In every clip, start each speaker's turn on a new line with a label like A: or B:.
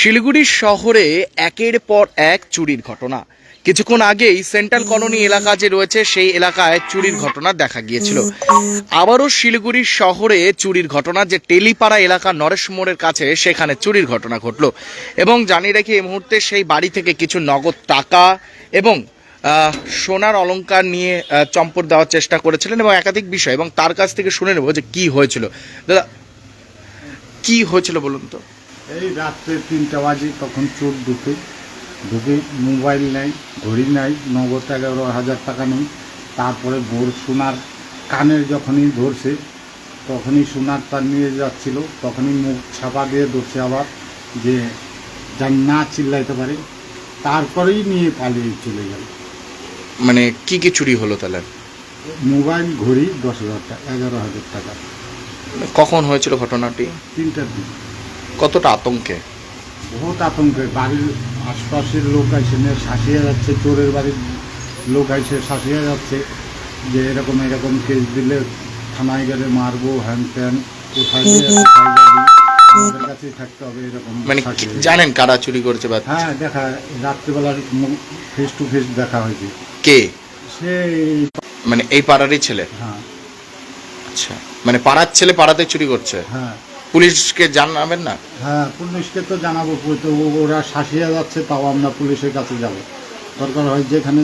A: শিলিগুড়ি শহরে একের পর এক চুরির ঘটনা। কিছুক্ষণ আগেই সেন্ট্রাল কলোনি এলাকা যে রয়েছে, সেই এলাকায় চুরির ঘটনা দেখা গিয়েছিল। আবারও শিলিগুড়ি শহরে চুরির ঘটনা, যে টেলিপাড়া এলাকা নরেশ মোড়ের কাছে, সেখানে চুরির ঘটনা ঘটলো। এবং জানিয়ে রাখি, এই মুহূর্তে সেই বাড়ি থেকে কিছু নগদ টাকা এবং সোনার অলংকার নিয়ে চম্পট দেওয়ার চেষ্টা করেছিলেন এবং একাধিক বিষয় এবং তার কাছ থেকে শুনে নেব যে কি হয়েছিল। দাদা, কি হয়েছিল বলুন তো?
B: এই রাত্রে তিনটা বাজে তখন চোর ঢুকে। ঢুকে মোবাইল নেই ঘড়ি নাই নগদ এগারো হাজার টাকা নেই তারপরে ভোর সোনার কানের যখনই ধরছে তখনই সোনার তার নিয়ে যাচ্ছিল তখনই মুখ ছাপা দিয়ে ধরছে আবার যে যেন না চিল্লাইতে পারে। তারপরেই নিয়ে পালিয়ে চলে গেল।
A: মানে কি কি চুরি হলো তাহলে?
B: মোবাইল ঘড়ি দশ হাজার টাকা এগারো হাজার টাকা।
A: কখন হয়েছিল ঘটনাটি?
B: তিনটার দিন।
A: কতটা আতঙ্কে?
B: বহুত আতঙ্কে। বাড়ির আশপাশের লোক আইসে শাসিয়ে যাচ্ছে চোরের বাড়ির লোক আইসে শাসিয়ে যাচ্ছে যে এরকম এরকম কেস দিলে থানায় গেলে মারবো হ্যান ত্যান কোথায় আমাদের কাছেই থাকতে হবে এরকম
A: মানে জানেন কারা চুরি করেছে বা
B: হ্যাঁ দেখা রাত্রিবেলার ফেস টু ফেস দেখা হয়েছে।
A: কে?
B: সে
A: মানে এই পাড়ারই ছেলে?
B: হ্যাঁ।
A: আচ্ছা। মানে পাড়ার ছেলে পাড়াতে চুরি করছে?
B: হ্যাঁ।
A: পুলিশকে জানাবেন না?
B: হ্যাঁ পুলিশকে তো জানাব তো ওরা শাসিয়ে যাচ্ছে তাও আমরা পুলিশের কাছে যাব। দরকার হয় যেখানে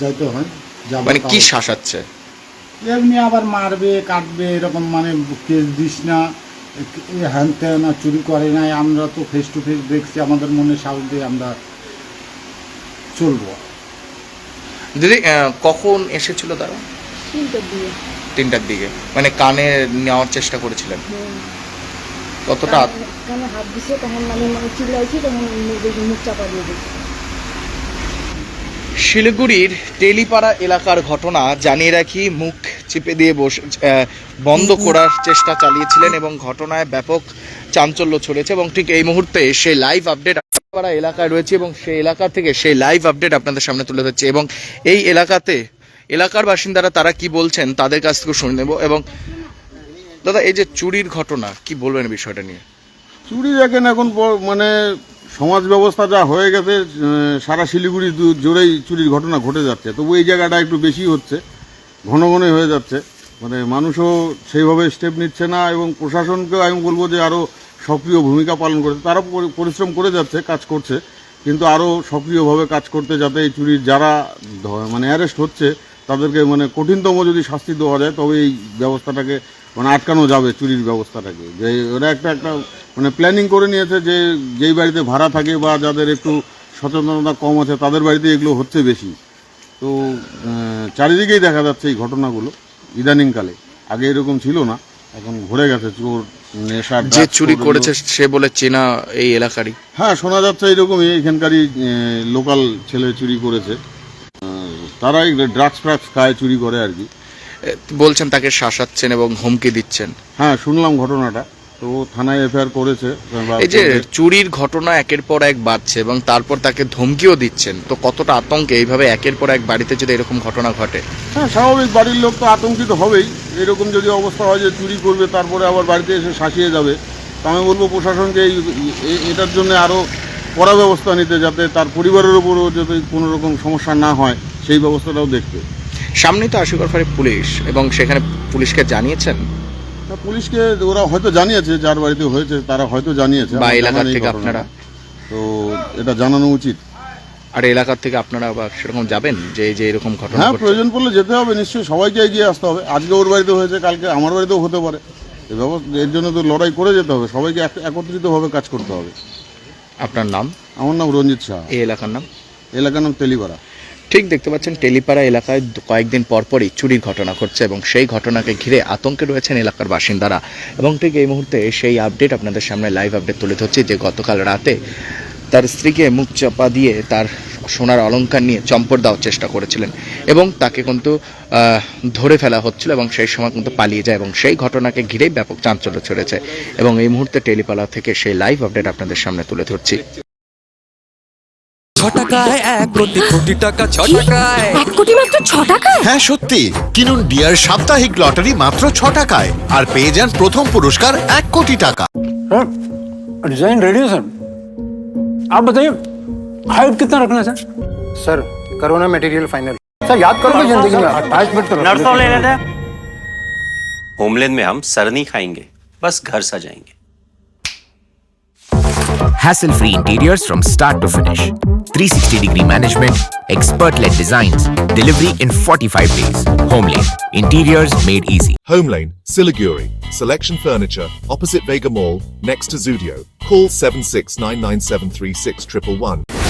B: যাইতে হয় যাব
A: মানে কি শাসাচ্ছে?
B: এমনি আবার মারবে কাটবে এরকম মানে কেস দিস না হ্যান ত্যান আর চুরি করে নাই আমরা তো ফেস টু ফেস দেখছি আমাদের মনে সাহস দিয়ে আমরা চলবো।
A: দিদি কখন এসেছিল তারা?
C: তিনটার দিয়ে
A: তিনটার দিকে। মানে কানে নেওয়ার চেষ্টা করেছিলেন? কতটা
C: কেন হাত দিছে তখন মানে মানে চিল্লাইছি তখন মুখ চাপা দিয়ে দিচ্ছি
A: শিলিগুড়ির টেলিপাড়া এলাকার ঘটনা জানিয়ে রাখি মুখ চিপে দিয়ে বসে বন্ধ করার চেষ্টা চালিয়েছিলেন এবং ঘটনায় ব্যাপক চাঞ্চল্য ছড়িয়েছে এবং ঠিক এই মুহূর্তে সেই লাইভ আপডেট টেলিপাড়া এলাকায় রয়েছে এবং সেই এলাকা থেকে সেই লাইভ আপডেট আপনাদের সামনে তুলে ধরছে এবং এই এলাকাতে এলাকার বাসিন্দারা তারা কি বলছেন তাদের কাছ থেকে শুনে নেব এবং দাদা, এই যে চুরির ঘটনা, কি বলবেন বিষয়টা নিয়ে?
D: চুরি দেখেন এখন মানে সমাজ ব্যবস্থা যা হয়ে গেছে সারা শিলিগুড়ি জোরেই চুরির ঘটনা ঘটে যাচ্ছে। তবু এই জায়গাটা একটু বেশি হচ্ছে, ঘন ঘনই হয়ে যাচ্ছে। মানে মানুষও সেইভাবে স্টেপ নিচ্ছে না এবং প্রশাসনকেও আমি বলব যে আরও সক্রিয় ভূমিকা পালন করছে। তারা পরিশ্রম করে যাচ্ছে, কাজ করছে, কিন্তু আরও সক্রিয়ভাবে কাজ করতে যাতে এই চুরির যারা মানে অ্যারেস্ট হচ্ছে, তাদেরকে মানে কঠিনতম যদি শাস্তি দেওয়া যায়, তবে এই ব্যবস্থাটাকে মানে আটকানো যাবে চুরির ব্যবস্থাটাকে। যে ওরা একটা একটা মানে প্ল্যানিং করে নিয়েছে যে যেই বাড়িতে ভাড়া থাকে বা যাদের একটু সচেতনতা কম আছে তাদের বাড়িতে এগুলো হচ্ছে বেশি। তো চারিদিকেই দেখা যাচ্ছে এই ঘটনাগুলো ইদানিংকালে। আগে এরকম ছিল না এখন ঘুরে গেছে চোর নেশা
A: যে চুরি করেছে সে বলে চেনা এই এলাকারই।
D: হ্যাঁ শোনা যাচ্ছে এরকমই এখানকারই লোকাল ছেলে চুরি করেছে। তারাই ড্রাগস ফ্রাগস খায় চুরি করে আর কি।
A: বলছেন তাকে শাসাচ্ছেন এবং হুমকি দিচ্ছেন।
D: হ্যাঁ শুনলাম ঘটনাটা। তো থানায় এফআইআর করেছে
A: এই যে চুরির ঘটনা একের পর এক বাড়ছে এবং তারপর তাকে ধমকিও দিচ্ছেন। তো কতটা আতঙ্কে এইভাবে একের পর এক বাড়িতে যদি এরকম ঘটনা ঘটে?
D: হ্যাঁ স্বাভাবিক বাড়ির লোক তো আতঙ্কিত হবেই। এরকম যদি অবস্থা হয় যে চুরি করবে তারপরে আবার বাড়িতে এসে শাসিয়ে যাবে তো আমি বলব প্রশাসনকে এই এটার জন্য আরও কড়া ব্যবস্থা নিতে যাতে তার পরিবারের উপরও যাতে কোনো রকম সমস্যা না হয় সেই ব্যবস্থাটাও দেখতে।
A: সামনেই তো আশুগড় ফাঁড়ি পুলিশ এবং সেখানে পুলিশকে জানিয়েছেন?
D: পুলিশকে ওরা হয়তো জানিয়েছে যার বাড়িতে হয়েছে তারা হয়তো জানিয়েছে
A: বা এলাকা থেকে। আপনারা?
D: তো এটা জানানো উচিত।
A: আর এলাকার থেকে আপনারা আবার সেরকম যাবেন যে এই যে এরকম ঘটনা
D: হ্যাঁ প্রয়োজন পড়লে যেতে হবে নিশ্চয়ই সবাইকে এগিয়ে আসতে হবে। আজকে ওর বাড়িতে হয়েছে কালকে আমার বাড়িতেও হতে পারে। এর জন্য তো লড়াই করে যেতে হবে সবাইকে এক- একত্রিতভাবে কাজ করতে হবে।
A: আপনার নাম?
D: আমার নাম রঞ্জিত শাহ
A: এই এলাকার নাম?
D: এলাকার নাম তেলিপাড়া।
A: ঠিক দেখতে পাচ্ছেন, টেলিপাড়া এলাকায় কয়েকদিন পরপরই চুরির ঘটনা ঘটছে এবং সেই ঘটনাকে ঘিরে আতঙ্কে রয়েছেন এলাকার বাসিন্দারা। এবং ঠিক এই মুহূর্তে সেই আপডেট আপনাদের সামনে লাইভ আপডেট তুলে ধরছি যে গতকাল রাতে তার স্ত্রীকে মুখ চাপা দিয়ে তার সোনার অলংকার নিয়ে চম্পট দেওয়ার চেষ্টা করেছিলেন এবং তাকে কিন্তু ধরে ফেলা হচ্ছিল এবং সেই সময় কিন্তু পালিয়ে যায় এবং সেই ঘটনাকে ঘিরেই ব্যাপক চাঞ্চল্য ছড়েছে। এবং এই মুহূর্তে টেলিপাড়া থেকে সেই লাইভ আপডেট আপনাদের সামনে তুলে ধরছি।
E: টাকায় এক কোটি কোটি টাকা ছ টাকায়
F: এক কোটি মাত্র ছ টাকায়
G: হ্যাঁ সত্যি কিনুন ডিয়ার সাপ্তাহিক লটারি মাত্র ছ টাকায় আর পেয়ে যান প্রথম পুরস্কার এক কোটি টাকা
H: डिजाइन रेडी है सर
F: आप बताइए हाइट कितना रखना है सर
H: सर करो ना मटेरियल फाइनल सर याद करो ना जिंदगी में अट्ठाईस मिनट तो
F: नर्सों ले लेते हैं
I: होमलैंड में हम सर नहीं खाएंगे बस घर सजाएंगे
J: Hassle free interiors from start to finish. 360 degree management, expert led designs, delivery in 45 days. Homelane, interiors made easy.
K: Home Lane, Siliguri. Selection Furniture, opposite Vega Mall, next to Zudio. Call 7699736111.